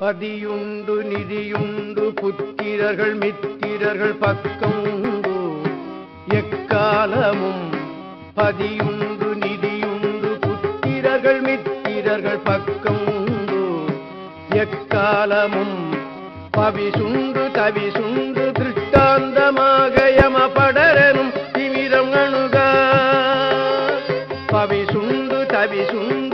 பதியுண்டு நிதியுண்டு புத்திரர்கள் மித்திரர்கள் பக்கம் உண்டு. எக்காலமும் பதியுண்டு நிதியுண்டு புத்திரர்கள் மித்திரர்கள் பக்கம் உண்டு. எக்காலமும் பவிசுண்டு தவிசுண்டு திருஷ்டாந்தமாக யமபடரனும் திமிரம் அணுக. பவிசுண்டு தவிசுண்டு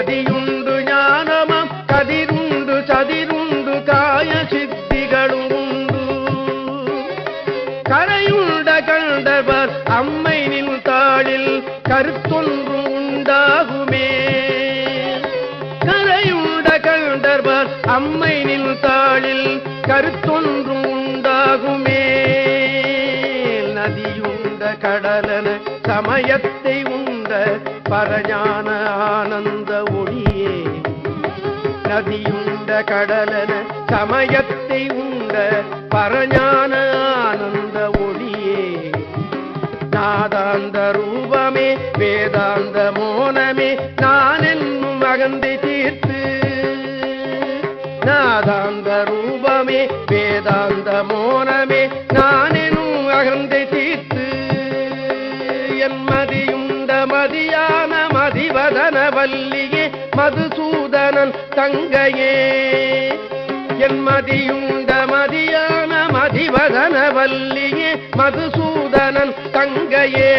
கதியுண்டு ஞானமம் கதிருண்டு சதிருண்டு காய சித்திகளும் உண்டு. கரையுண்ட கண்டவர் அம்மை நின் தாளில் கருத்தொன்றும் உண்டாகுமே. கரையுண்ட கண்டவர் அம்மை நின் தாளில் கருத்தொன்றும் உண்டாகுமே. நதியுண்ட கடலன சமயத்தை உண்டு பரஞான ஆனந்த ஒளியே. நதியுண்ட கடலன சமயத்தை உண்ட பரஞான ஆனந்த ஒளியே. நாதாந்த ரூபமே வேதாந்த மோனமே நான் என்னும் அகந்தை தீர்த்து. நாதாந்த ரூபமே வேதாந்த மோனமே நான் என்னும் அகந்தை தீர்த்து மதிவதன வல்லியே மதுசூதனன் தங்கையே. என் மதியுண்ட மதியான மதிவதன வல்லியே மதுசூதனன் தங்கையே.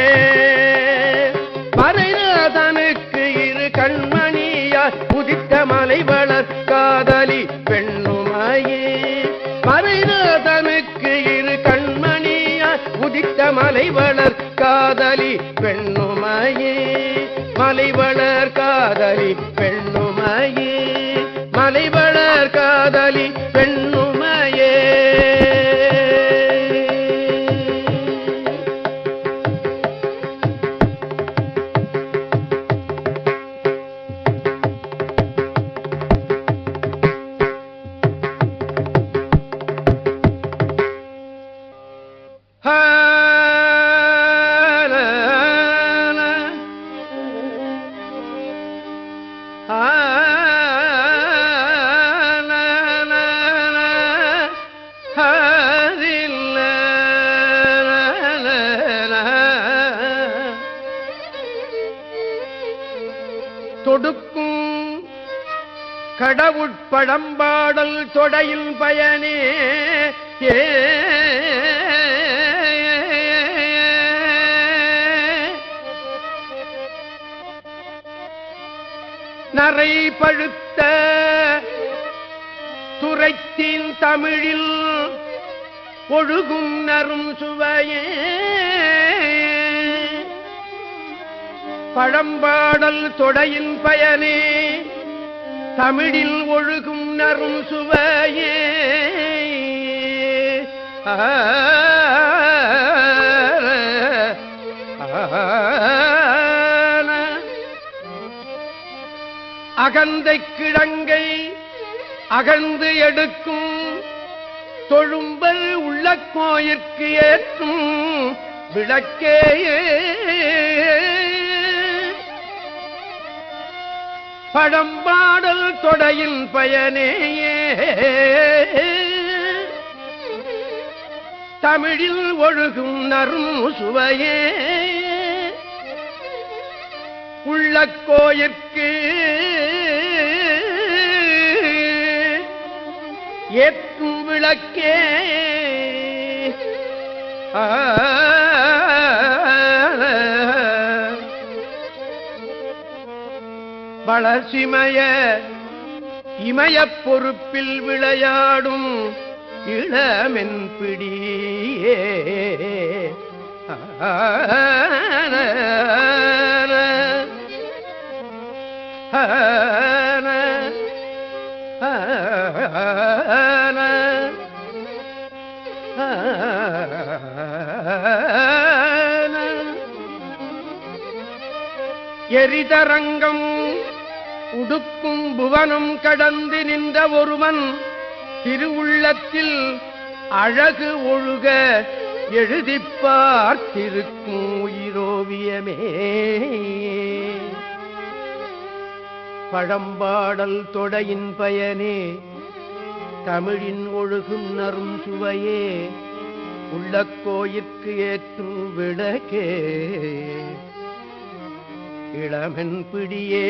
மறைநாதனுக்கு இரு கண்மணியார் உதித்த மலைவளர் காதலி பெண்ணுமாயே. மறைநாதனுக்கு இரு கண்மணியார் உதித்த மலைவளர் காதலி காதலி கடவுட்பழம்பாடல் தொடையில் பயனே. ஏ. நரை பழுத்த துரைத்தின் தமிழில் ஒழுகும் நரும் சுவையே. பழம்பாடல் தொடையின் பயனே. தமிழில் ஒழுகும் நரும் சுவையே. அகந்தை கிழங்கை அகழ்ந்து எடுக்கும் தொழும்பல் உள்ள கோயிற்கு ஏற்றும் விளக்கேயே. பழம்பாடல் தொடையின் பயனேயே. தமிழில் ஒழுகும் நரும் சுவையே. உள்ள கோயிற்கு ஏற்றும் விளக்கே. ஆ. வளர்ச்சிமய இமயப் பொறுப்பில் விளையாடும் இளமென் பிடியே. எரிதரங்கம் புவனும் கடந்து நின்ற ஒருவன் திருவுள்ளத்தில் அழகு ஒழுக எழுதி பார்த்திருக்கும் உயிரோவியமே. பழம்பாடல் தொடையின் பயனே தமிழின் ஒழுகும் நறும் சுவையே உள்ள கோயிற்கு ஏற்றும் விளக்கே. இளமென் பிடியே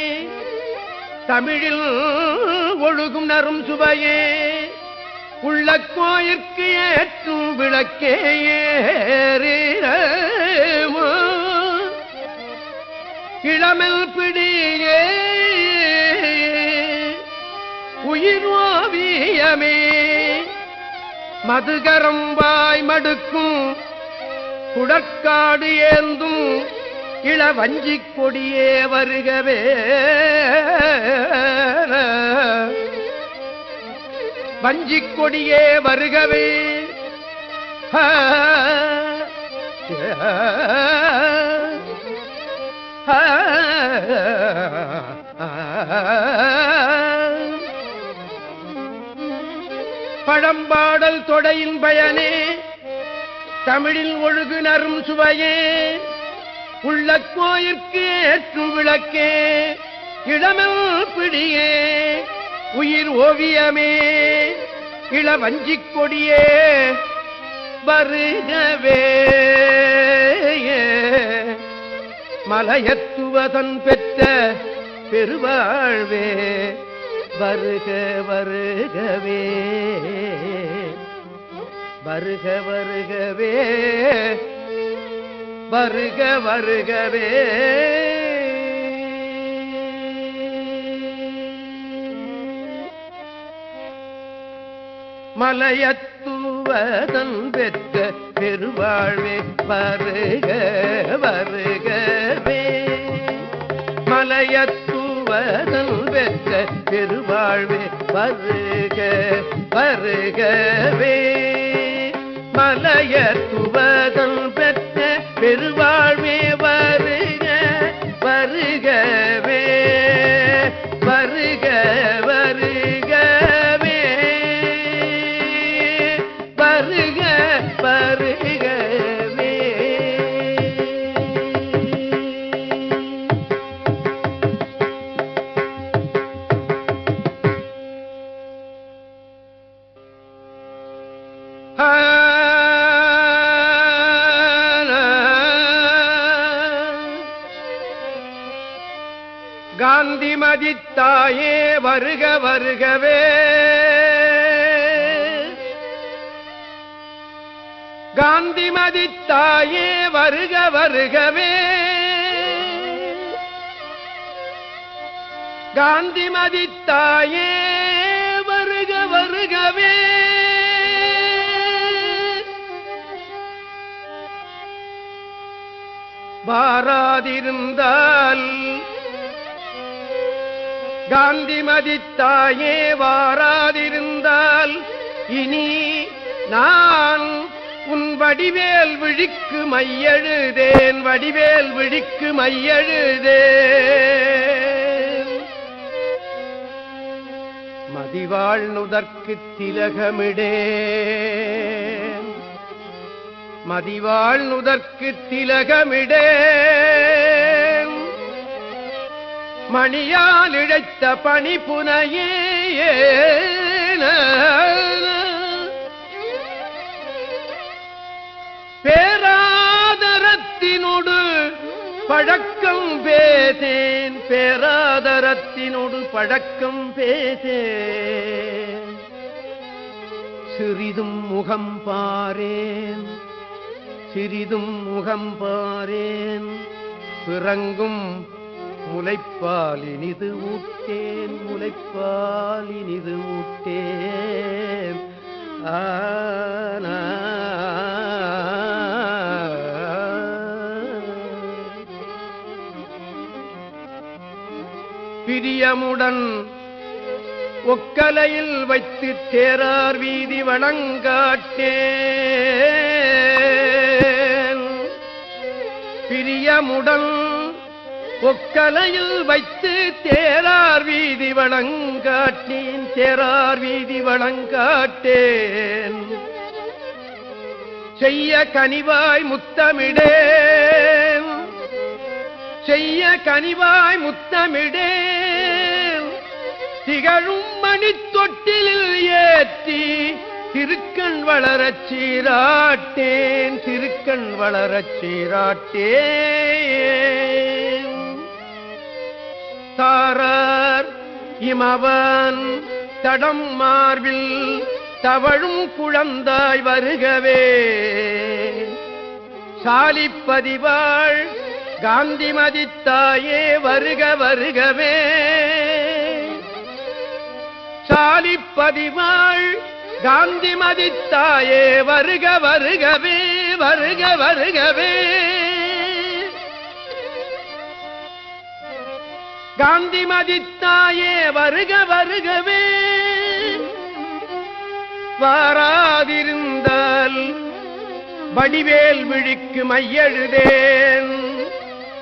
தமிழில் ஒழுகும் நரும் சுவையே. உள்ள கோயிற்கு ஏற்றும் விளக்கே இளமில் பிடியே. உயிர் ஓவியமே. மதுகரம்பாய் மடுக்கும் குடற்காடு ஏந்தும் இள வஞ்சிக் கொடியே வருகவே. வஞ்சிக் கொடியே வருகவே. பழம்பாடல் தொடையின் பயனே. தமிழில் ஒழுகு நரும் சுவையே. உள்ள கோயிற்கு ஏற்று விளக்கே இளமல் பிடியே உயிர் ஓவியமே இளவஞ்சி கொடியே வருகவே. மலையத்துவதன் பெற்ற பெருவாழ்வே வருக வருகவே. வருக வருகவே. வருக வருகவே. மலையத்துவதன் பெற்ற பெருவாழ்வே வருக வருகவே. மலையத்துவதன் பெற்ற பெருவாழ்வே வருக வருகவே. மலையத்துவதன் பெற்ற பெருவாழ்வே வருக வருகவே வருக வருகவே. வருக வருகவே. காந்தி மதித்தாயே வருக வருகவே. காந்தி மதித்தாயே வருக வருகவே. காந்தி மதித்தாயே வருக வருகவே. பாராதிருந்தால் காந்திமதி தாயே வாராதிருந்தால் இனி நான் உன் வடிவேல் விழிக்கு மையெழுதேன் வடிவேல் விழிக்கு மையெழுதேன். மதிவாழ் நுதற்கு திலகமிடே மதிவாழ் நுதற்கு திலகமிடேன். மணியால் இழைத்த பணி புனையே. பேராதரத்தினோடு பழக்கம் பேசேன். பேராதரத்தினோடு பழக்கம் பேசேன். சிறிதும் முகம் பாரேன். சிறிதும் முகம் பாரேன். பிறங்கும் முளைப்பாலினிது ஊட்டேன் முளைப்பாலினிது ஊட்டேன் ஆனா. பிரியமுடன் ஒக்கலையில் வைத்து தேரார் வீதி வணங்காட்டேன் பிரியமுடன் ஒக்கலையில் வைத்து தேரார் வீதி வணங்காட்டேன் தேரார் வீதி வணங்காட்டேன். செய்ய கனிவாய் முத்தமிடேன் செய்ய கனிவாய் முத்தமிடேன். திகழும் மணித்தொட்டிலில் ஏற்றி திருக்கண் வளரச் சீராட்டேன் திருக்கண் வளரச் சீராட்டேன். தாரார் இமவன் தடம் மார்பில் தவழும் குழந்தாய் வருகவே. சாலிப்பதிவாள் காந்திமதித்தாயே வருக வருகவே. சாலிப்பதிவாள் காந்திமதித்தாயே வருக வருகவே வருக வருகவே. காந்தி மதித்தாயே வருக வருகவே. வாராதிருந்தால் வடிவேல் விழிக்கு மையெழுதேன்.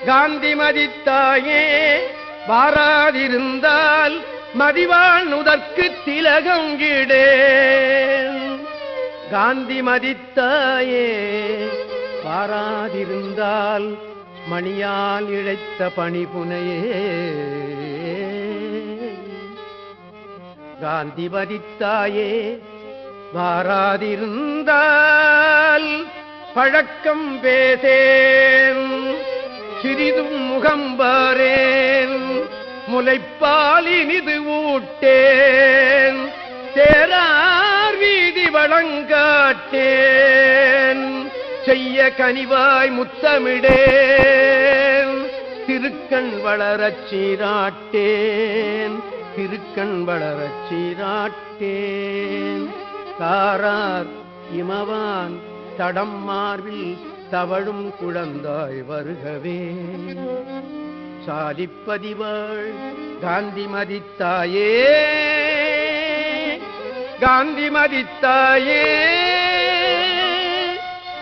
காந்தி மதித்தாயே வாராதிருந்தால் மதிவாள் நுதற்கு திலகங்கிடேன் காந்தி மதித்தாயே வாராதிருந்தால் மணியால் இழைத்த பணிபுனையே. காந்திமதி தாயே வாராதிருந்தால் பழக்கம் பேசேன் சிறிதும் முகம் பாரேன் முலைப்பாலினிது ஊட்டேன் சேரார் வீதி வழங்காட்டேன் செய்ய கனிவாய் முத்தமிடேன் திருக்கண் வளரச் சீராட்டேன். திருக்கண் வளரச் சீராட்டேன். தாரார் இமவான் தடம் மார்பில் தவழும் குழந்தாய் வருகவே. சாதிப்பதிவாள் காந்திமதி தாயே காந்திமதி தாயே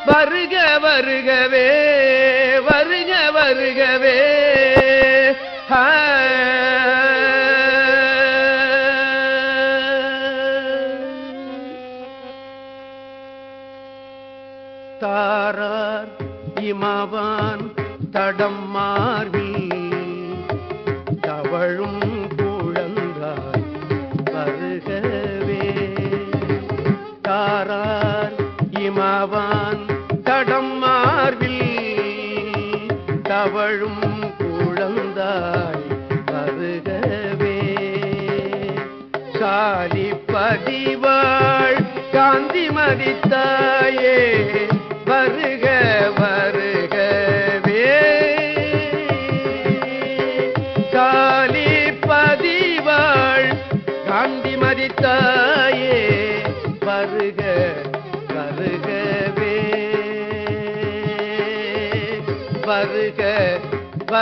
வருக வருகவே வருக வருகவே. தடம் மார்பில் தவழும் குழந்தாய் வருகவே. தாரார் இமாவான் தடம் மார்பில் தவழும் குழந்தாய் வருகவே. சாலி பதிவாள் காந்திமதி தாயே வருக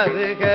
வருகவே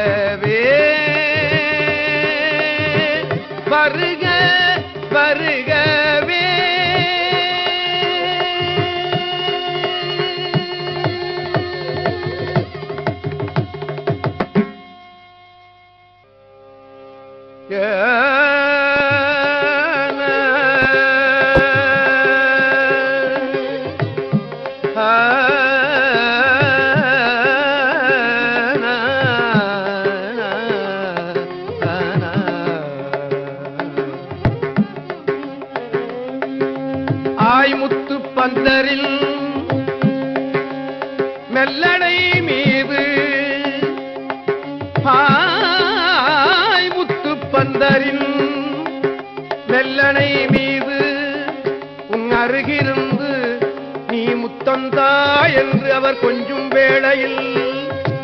முத்தந்தா என்று அவர் கொஞ்சும் வேளையில்.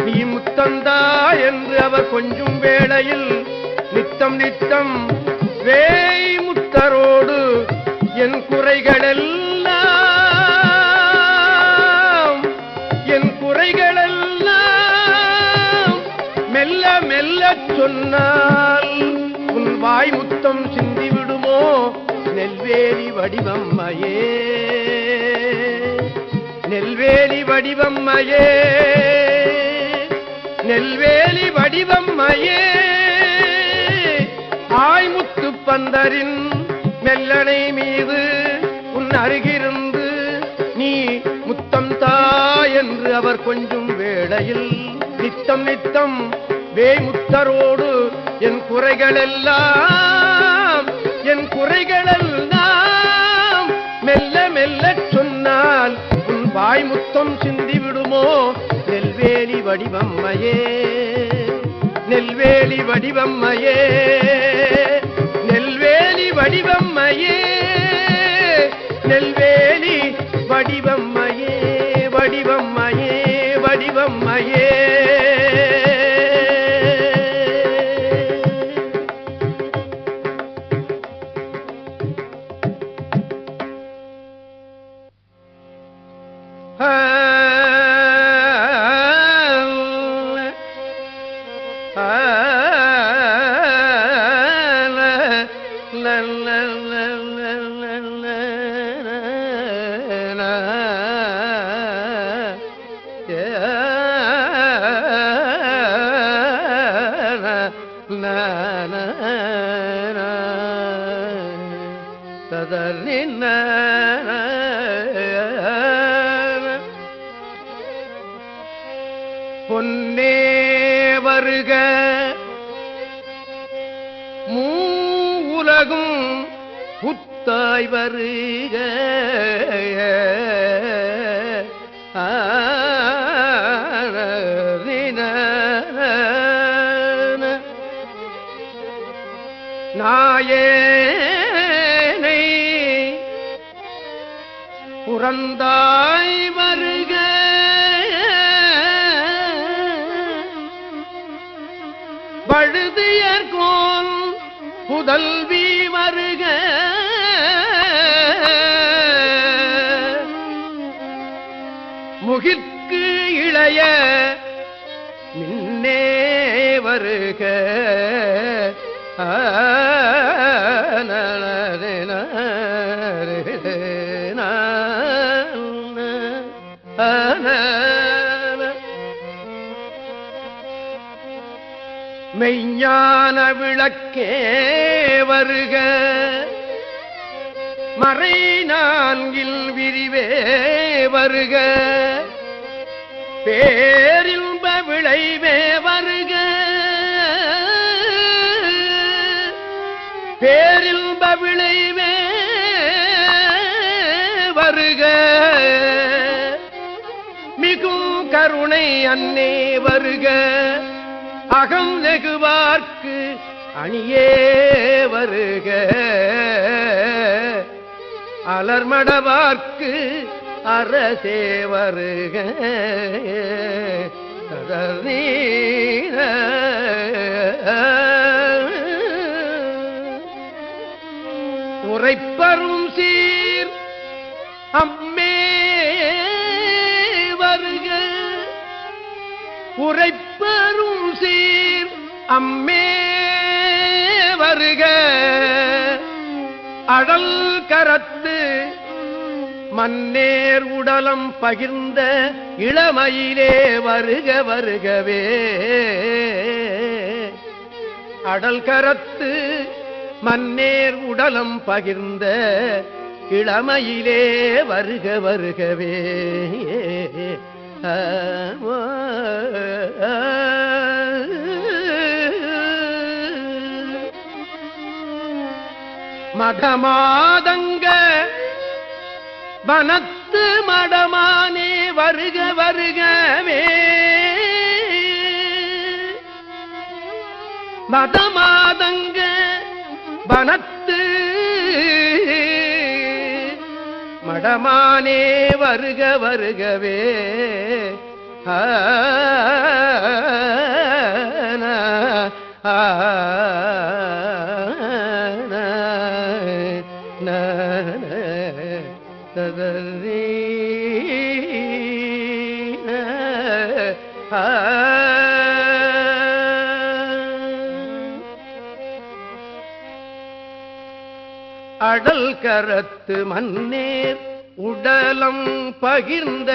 நீ முத்தந்தா என்று அவர் கொஞ்சும் வேளையில். நித்தம் நித்தம் வேய் முத்தரோடு என் குறைகளெல்லாம். என் குறைகளெல்லாம் மெல்ல மெல்ல சொன்னால் உன் வாய் முத்தம் சிந்திவிடுமோ? நெல்வேலி வடிவம்மையே நெல்வேலி வடிவம்மையே. நெல்வேலி வடிவம்மையே. ஆய்முத்து பந்தரின் மெல்லனை மீது உன் அருகிருந்து நீ முத்தம் தா என்று அவர் கொஞ்சம் வேளையில் நித்தம் நித்தம் வேமுத்தரோடு என் குறைகளெல்லாம் என் குறைகளெல்லாம் மெல்ல மெல்ல உன் வாய் முத்தம் சிந்தி விடுமோ நெல்வேலி வடிவம்மையே. நெல்வேலி வடிவம்மையே. நெல்வேலி வடிவம்மையே. நெல்வேலி வடிவம்மையே. தாயேனை புறந்தாய் வருக. பழுதியர்கோல் புதல்வி வருக முகிற்கு இளைய மின்னே வருக. ஞான விளக்கே வருக. மறை நான்கில் விரிவே வருக. பேரின்ப விளைவே வருக. பேரின்ப விளைவே வருக. மிகும் கருணை அன்னே வருக. அகம் நெகுவார்க்கு அணியே வருக. அலர்மடவார்க்கு அரசே வருக. ததர்நீர. உரைப்பரும் சீர் அம்மே வருக. உரைப்ப சீர். அம்மே வருக. அடல் கரத்து மன்னேர் உடலம் பகிர்ந்த இளமையிலே வருக வருகவே. அடல் கரத்து மன்னேர் உடலம் பகிர்ந்த இளமையிலே வருக வருகவே. ஆ மடமாதங்க வனத்து மடமானே வருக வருகவே மதமாதங்க வனத்து மடமானே வருக வருகவே ஆ ஆ அடல் கரத்து மன்னேர் உடலம் பகிர்ந்த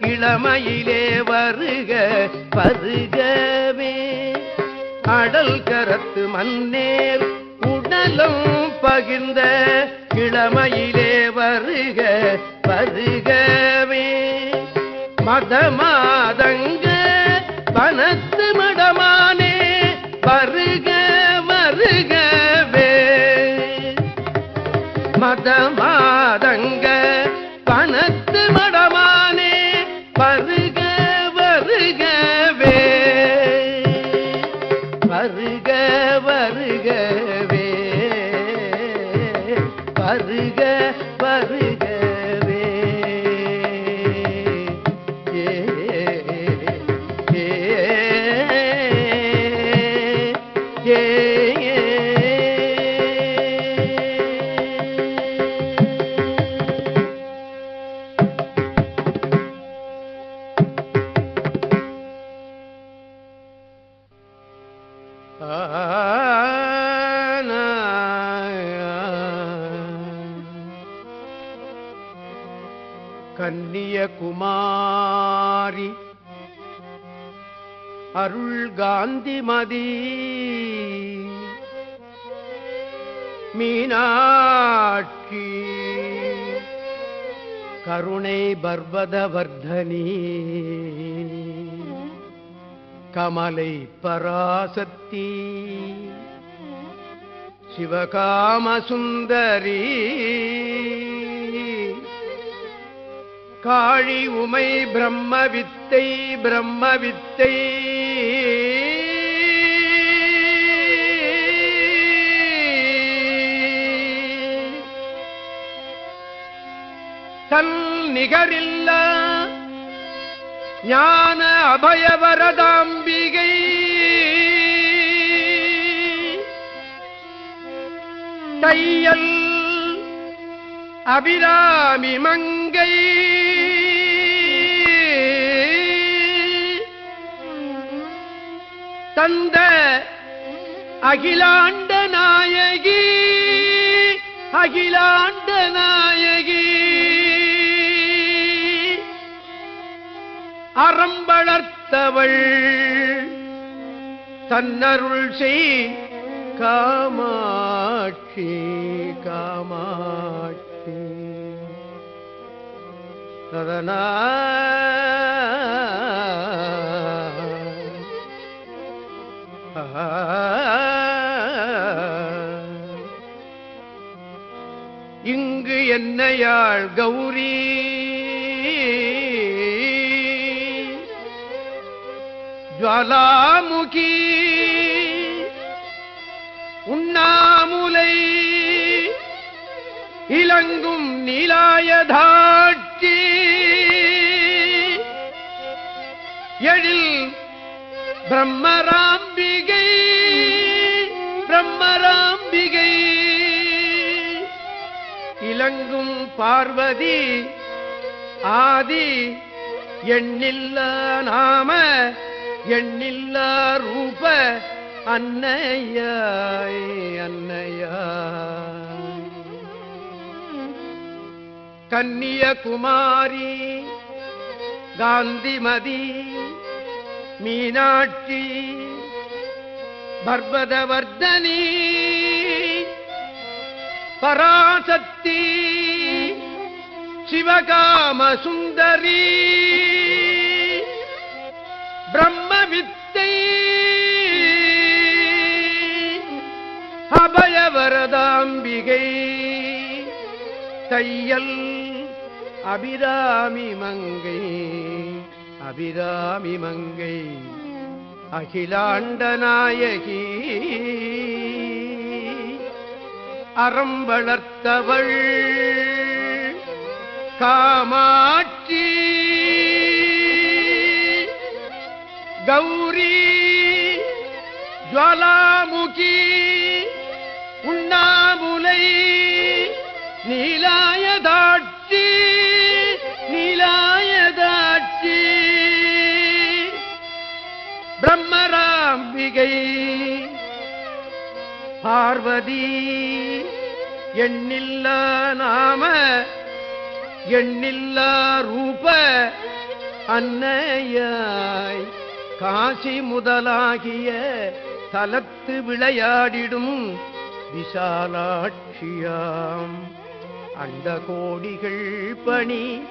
இளமையிலே வருக வருகவே அடல் கரத்து மன்னேர் உடலம் பகிர்ந்த இளமையிலே வருக வருகவே மத மாதங்க மடமானே காந்திமதி மீனாட்சி. கருணை பர்வதவர்தனி. கமலை பராசக்தி. சிவகாமசுந்தரி காழி உமை பிரம்ம வித்தை. தன் நிகரில்ல. ஞான அபயவரதாம்பிகை. தையல் அபிராமி மங்கை. தந்த அகிலாண்ட நாயகி. அகிலாண்ட நாயகி. அறம்பளர்த்தவள். தன்னருள் செய் காமாட்சி காமாட்சி. சதனா இங்கு என்னையாள் கௌரி ஜலாமுகி உண்ணாமுலை. இளங்கும் நீலாயதாட்சி. எழில் பிரம்மராம்பிகை. பிரம்மராம்பிகை. இளங்கும் பார்வதி ஆதி எண்ணில்ல நாம எண்ணில்லா ரூப அன்னையாய் அன்னையா கன்னியகுமாரி காந்திமதி மீனாட்சி பர்வதவர்தனி பராசக்தி சிவகாம சுந்தரீ பிரம்ம வித்தை அபயவரதாம்பிகை. தையல் அபிராமி மங்கை. அபிராமி மங்கை. அகிலாண்ட நாயகி. அறம் வளர்த்தவள். காமா கௌரி ஜுவலாமுகி உண்ணாமுலை நீலாயதாட்சி நீலாயதாட்சி. பிரம்மராம்பிகை பார்வதி எண்ணில்ல நாம எண்ணில்லா ரூப அன்னையாய். காசி முதலாகிய தலத்து விளையாடிடும் விசாலாட்சியாம். அண்ட கோடிகள் பணி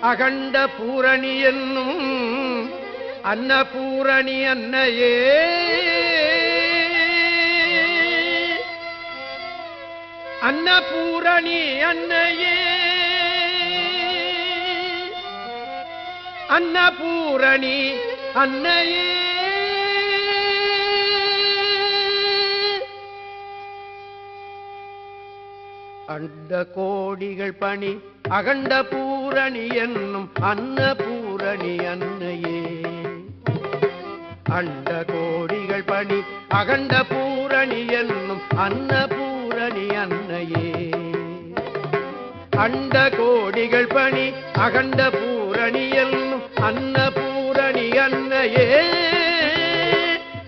அகண்ட பூரணி என்னும் அன்னபூரணி அன்னையே. அன்னபூரணி அன்னையே. அன்னபூரணி அன்னையே. அண்ட கோடிகள் பணி அகண்ட பூரணி என்னும் அன்ன பூரணி அன்னையே. அண்ட கோடிகள் பணி அகண்ட பூரணி என்னும் அன்ன பூரணி அன்னையே. அண்ட கோடிகள் பணி அகண்ட பூரணி என்னும் அன்ன அன்னையே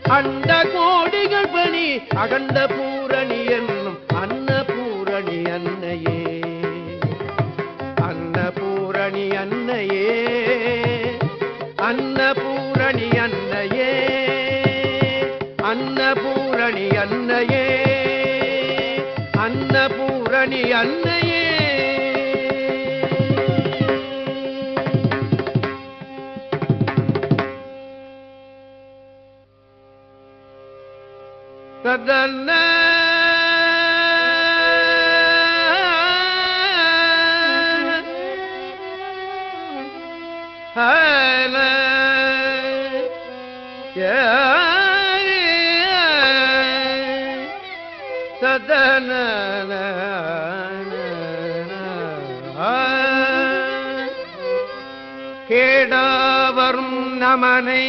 அண்ட கோடிகள் பணி அகண்ட பூரணி என்னும் அன்ன பூரணி அன்னையே. அன்ன பூரணி அன்னையே. அன்ன பூரணி அன்னையே. அன்ன பூரணி அன்னையே. அன்னபூரணி அன்னையே. ததன்ன ஹல சதன கேடாவரும் நமனை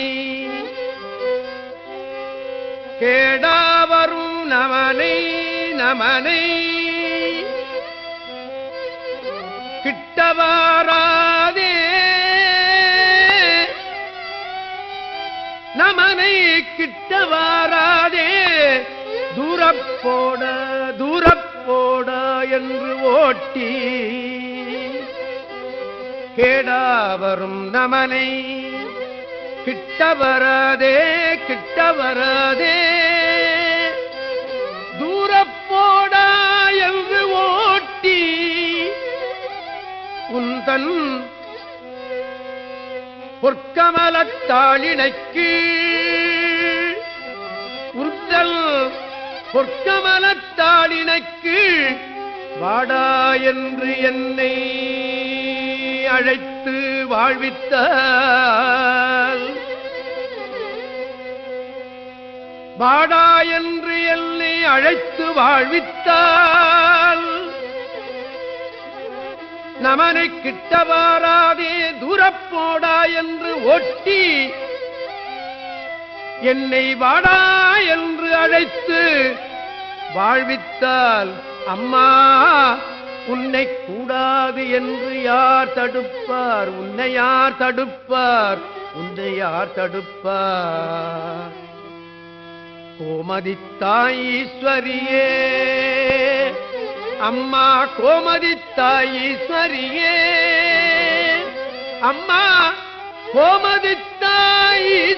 கேடாவரும் நமனை நமனை கிட்டவாராதே. நமனை கிட்டவாராதே. தூரப்போட தூரப்போட என்று ஓட்டி. கேடாவரும் நமனை கிட்ட வராதே கிட்ட வராதே உந்தன் பொற்கமலத்தாளினைக்கு உர்தல் பொற்கமலத்தாளினைக்கு வாடா என்று என்னை அழைத்து வாழ்வித்த வாடா என்று என்னை அழைத்து வாழ்வித்தார் நமனை கிட்ட வாராதே தூரப்போடா என்று ஒட்டி என்னை வாடா என்று அழைத்து வாழ்வித்தால் அம்மா உன்னை கூடாது என்று யார் தடுப்பார்? உன்னை யார் தடுப்பார்? உன்னை யார் தடுப்பார்? கோமதி தாயீஸ்வரியே அம்மா கோமதி தாயீஸ்வரியே அம்மா கோமதி தாயீஸ்வரியே